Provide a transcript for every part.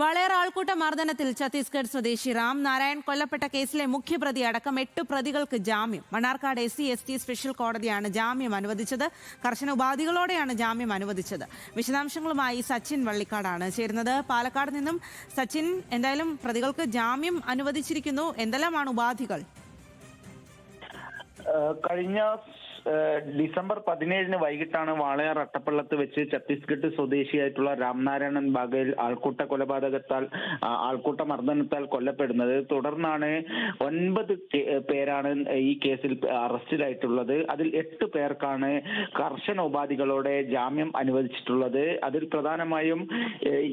വളയർ ആൾക്കൂട്ട മർദ്ദനത്തിൽ ഛത്തീസ്ഗഡ് സ്വദേശി റാം നാരായൺ കൊല്ലപ്പെട്ട കേസിലെ മുഖ്യപ്രതി അടക്കം എട്ട് പ്രതികൾക്ക് ജാമ്യം. Mannarkkad S C S T special കോടതിയാണ് ജാമ്യം അനുവദിച്ചത്. കർശന ഉപാധികളോടെയാണ് ജാമ്യം അനുവദിച്ചത്. വിശദാംശങ്ങളുമായി സച്ചിൻ വള്ളിക്കാടാണ് ചേരുന്നത്. പാലക്കാട് നിന്നും സച്ചിൻ എന്തായാലും പ്രതികൾക്ക് ജാമ്യം അനുവദിച്ചിരിക്കുന്നു. എന്തെല്ലാമാണ് ഉപാധികൾ? കഴിഞ്ഞ ഡിസംബർ പതിനേഴിന് വൈകിട്ടാണ് വാളയാർ അട്ടപ്പള്ളത്ത് വെച്ച് ഛത്തീസ്ഗഡ് സ്വദേശിയായിട്ടുള്ള രാംനാരായണൻ ബാഗേൽ ആൾക്കൂട്ട കൊലപാതകത്താൽ ആൾക്കൂട്ട മർദ്ദനത്താൽ കൊല്ലപ്പെടുന്നത്. തുടർന്നാണ് ഒൻപത് പേരാണ് ഈ കേസിൽ അറസ്റ്റിലായിട്ടുള്ളത്. അതിൽ എട്ട് പേർക്കാണ് കർശന ഉപാധികളോടെ ജാമ്യം അനുവദിച്ചിട്ടുള്ളത്. അതിൽ പ്രധാനമായും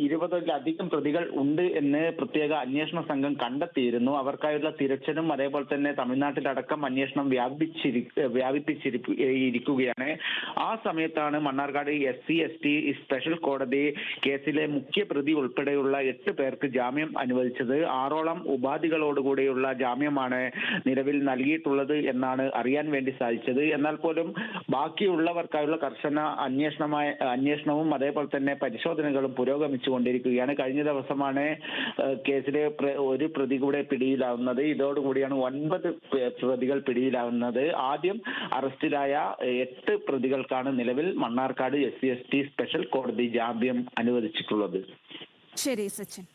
ഇരുപതിലധികം പ്രതികൾ ഉണ്ട് എന്ന് പ്രത്യേക അന്വേഷണ സംഘം കണ്ടെത്തിയിരുന്നു. അവർക്കായുള്ള തിരച്ചിലും അതേപോലെ തന്നെ തമിഴ്നാട്ടിലടക്കം അന്വേഷണം വ്യാപിച്ചിരി വ്യാപിപ്പിച്ചിരി ഇരിക്കുകയാണ്. ആ സമയത്താണ് Mannarkkad S C S T special കോടതി കേസിലെ മുഖ്യ പ്രതി ഉൾപ്പെടെയുള്ള എട്ട് പേർക്ക് ജാമ്യം അനുവദിച്ചത്. ആറോളം ഉപാധികളോടുകൂടിയുള്ള ജാമ്യമാണ് നിലവിൽ നൽകിയിട്ടുള്ളത് എന്നാണ് അറിയാൻ വേണ്ടി സാധിച്ചത്. എന്നാൽ പോലും ബാക്കിയുള്ളവർക്കായുള്ള കർശന അന്വേഷണമായ അന്വേഷണവും അതേപോലെ തന്നെ പരിശോധനകളും പുരോഗമിച്ചു കൊണ്ടിരിക്കുകയാണ് കഴിഞ്ഞ ദിവസമാണ് കേസിലെ ഒരു പ്രതി കൂടെ പിടിയിലാവുന്നത്. ഇതോടുകൂടിയാണ് ഒൻപത് പ്രതികൾ പിടിയിലാവുന്നത്. ആദ്യം അറസ്റ്റിലായ എട്ട് പ്രതികൾക്കാണ് നിലവിൽ മണ്ണാർക്കാട് എസ് സി സ്പെഷ്യൽ കോടതി ജാമ്യം അനുവദിച്ചിട്ടുള്ളത്. ശരി സച്ചിൻ.